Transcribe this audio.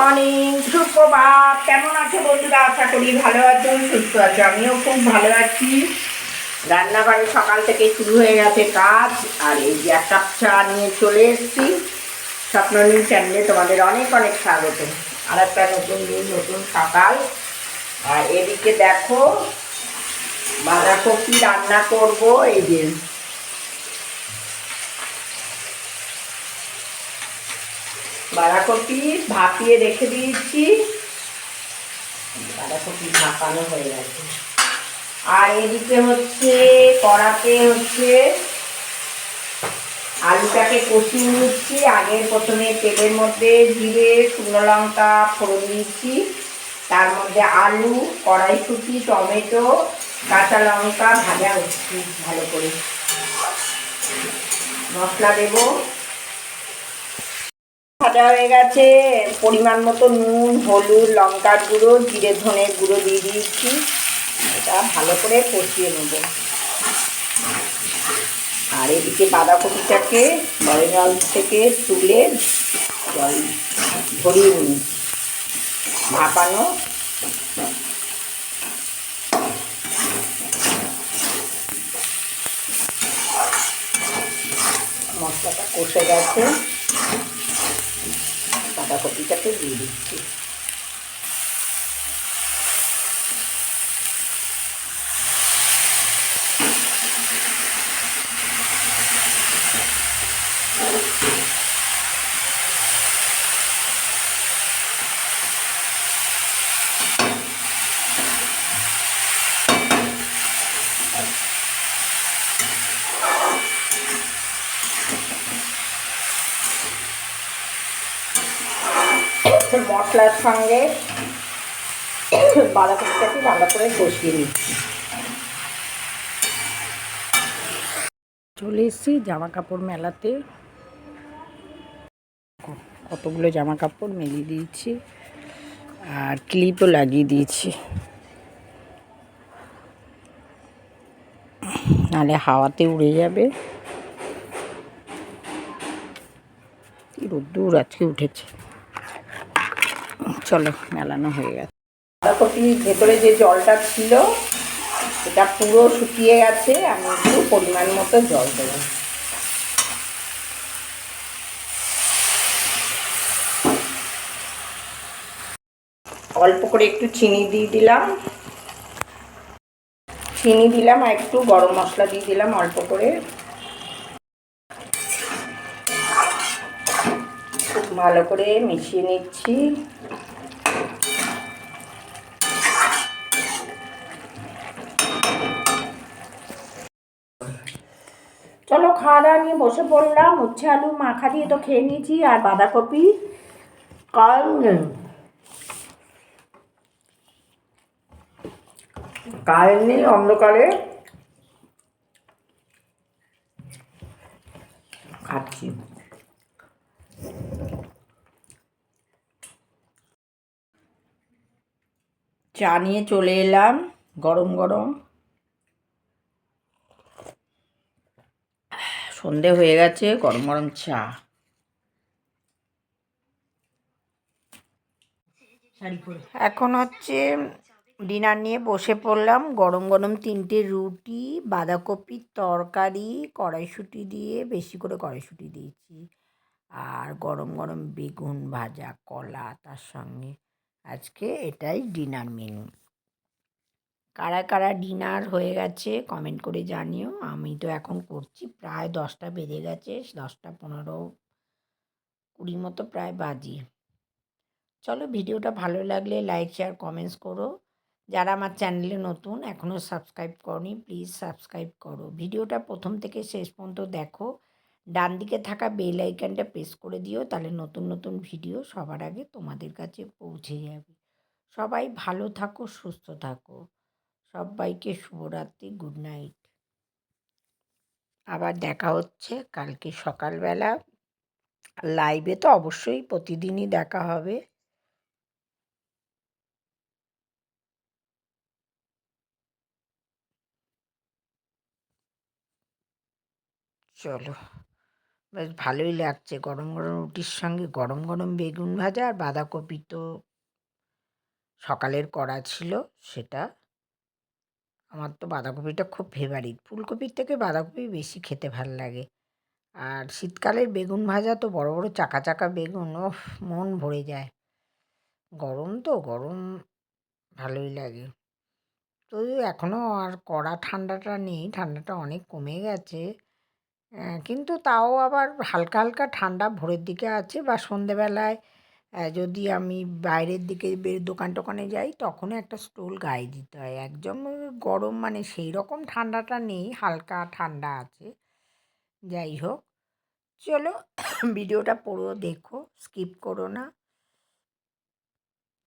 Morning সুপ্রভাত। কেমন আছে বন্ধুরা? আশা করি ভালো আছো, সুস্থ আছো। আমিও খুব ভালো আছি। রান্নাঘরে সকাল থেকে শুরু হয়ে গেছে কাজ, আর এই যে এক কাপ চা নিয়ে চলে এসেছি। স্বপ্ননীল চ্যানেলে তোমাদের অনেক অনেক স্বাগত। আর একটা নতুন দিন, নতুন সকাল। আর এদিকে দেখো, বাঁধাকপি রান্না করব, এই যে বাঁধাকপি ভাপিয়ে রেখে দিয়েছি। বাঁধাকপি ভাপানো হয়ে গেছে। আর এদিকে হচ্ছে, কড়াতে হচ্ছে আলুটাকে কষিয়ে নিচ্ছি। আগে প্রথমে তেলের মধ্যে জিরে, শুকনো লঙ্কা ফোড়ন দিচ্ছি তার মধ্যে আলু, কড়াইশুঁটি, টমেটো, কাঁচা লঙ্কা, ভাজা হচ্ছে ভালো করে মশলা দেবো। ভাজা হয়ে গেছে। পরিমাণ মতো নুন, হলুদ, লঙ্কার গুঁড়ো, জিরে ধনের গুঁড়ো দিয়ে দিয়েছি। এটা ভালো করে কষিয়ে নেব। আর এদিকে বাঁধাকপিটাকে বড় জল থেকে তুলে জল ধরিয়ে নিই ভাপানো কষে গেছে বাঁধাকপিটাকে দিয়ে দিচ্ছি মশলার সঙ্গে বাঁধাকপিটাকে ভালো করে কষিয়ে নিচ্ছি। চলে এসেছি জামা কাপড় মেলাতে। কতগুলো জামা কাপড় মেলিয়ে দিয়েছি আর ক্লিপও লাগিয়ে দিয়েছি। নাহলে হাওয়াতে উড়ে যাবে। রোদ্দুর আজকে উঠেছে। চলো, মেলানো হয়ে গেছে। বাঁধাকপির ভেতরে যে জলটা ছিল, সেটা পুরো শুকিয়ে গেছে, আমি একটু পরিমাণ মতো জল দেবো। অল্প করে একটু চিনি দিয়ে দিলাম। চিনি দিলাম আর একটু গরম মশলা দিয়ে দিলাম অল্প করে। খুব ভালো করে মিশিয়ে নিচ্ছি চলো খাওয়া দাওয়া নিয়ে বসে পড়লাম, উচ্ছে আলু মাখা দিয়ে তো খেয়ে নিয়েছি, আর বাঁধাকপি কাল কাল নেই অন্ধকারে খাচ্ছি। চা নিয়ে চলে এলাম, গরম গরম। সন্ধে হয়ে গেছে, গরম গরম চা। এখন হচ্ছে ডিনার নিয়ে বসে পড়লাম। গরম গরম তিনটে রুটি বাঁধাকপির তরকারি, কড়াইশুঁটি দিয়ে বেশি করে কড়াইশুঁটি দিয়েছি। আর গরম গরম বেগুন ভাজা, কলা, তার সঙ্গে আজকে এটাই ডিনার মেনু। কারা কারা ডিনার হয়ে গেছে কমেন্ট করে জানিও। আমি তো এখন করছি, প্রায় দশটা বেজে গেছে, দশটা পনেরো কুড়ি মতো প্রায় বাজি। চলো ভিডিওটা ভালো লাগলে লাইক শেয়ার কমেন্টস করো। যারা আমার চ্যানেলে নতুন এখনও সাবস্ক্রাইব করনি প্লিজ সাবস্ক্রাইব করো। ভিডিওটা প্রথম থেকে শেষ পর্যন্ত দেখো। ডান দিকে থাকা বেল আইকনটা প্রেস করে দিও, তাহলে নতুন নতুন ভিডিও সবার আগে তোমাদের কাছে পৌঁছে যাবে। সবাই ভালো থাকো, সুস্থ থাকো। সবাইকে শুভরাত্রি গুড নাইট আবার দেখা হচ্ছে কালকে সকালবেলা। লাইভে তো অবশ্যই প্রতিদিনই দেখা হবে। চলো, বেশ ভালোই লাগছে। গরম গরম রুটির সঙ্গে গরম গরম বেগুন ভাজা আর বাঁধাকপি তো সকালের করা ছিল, সেটা আমার তো বাঁধাকপিটা খুব ফেভারিট ফুলকপির থেকে বাঁধাকপি বেশি খেতে ভালো লাগে। আর শীতকালের বেগুন ভাজা তো বড় বড় চাকা চাকা বেগুন ওফ মন ভরে যায়। গরম তো, গরম ভালোই লাগে। তো এখনও আর কড়া ঠান্ডাটা নেই, ঠান্ডাটা অনেক কমে গেছে। কিন্তু তাও আবার হালকা হালকা ঠান্ডা ভোরের দিকে আছে বা সন্ধেবেলায় যদি আমি বাইরের দিকে বের, দোকান টোকানে যাই, তখনও একটা স্টোল গায়ে দিতে হয়। একদম গরম মানে সেই রকম ঠান্ডাটা নেই, হালকা ঠান্ডা আছে। যাই হোক, চলো, ভিডিওটা পড়ো দেখো, স্কিপ করো না।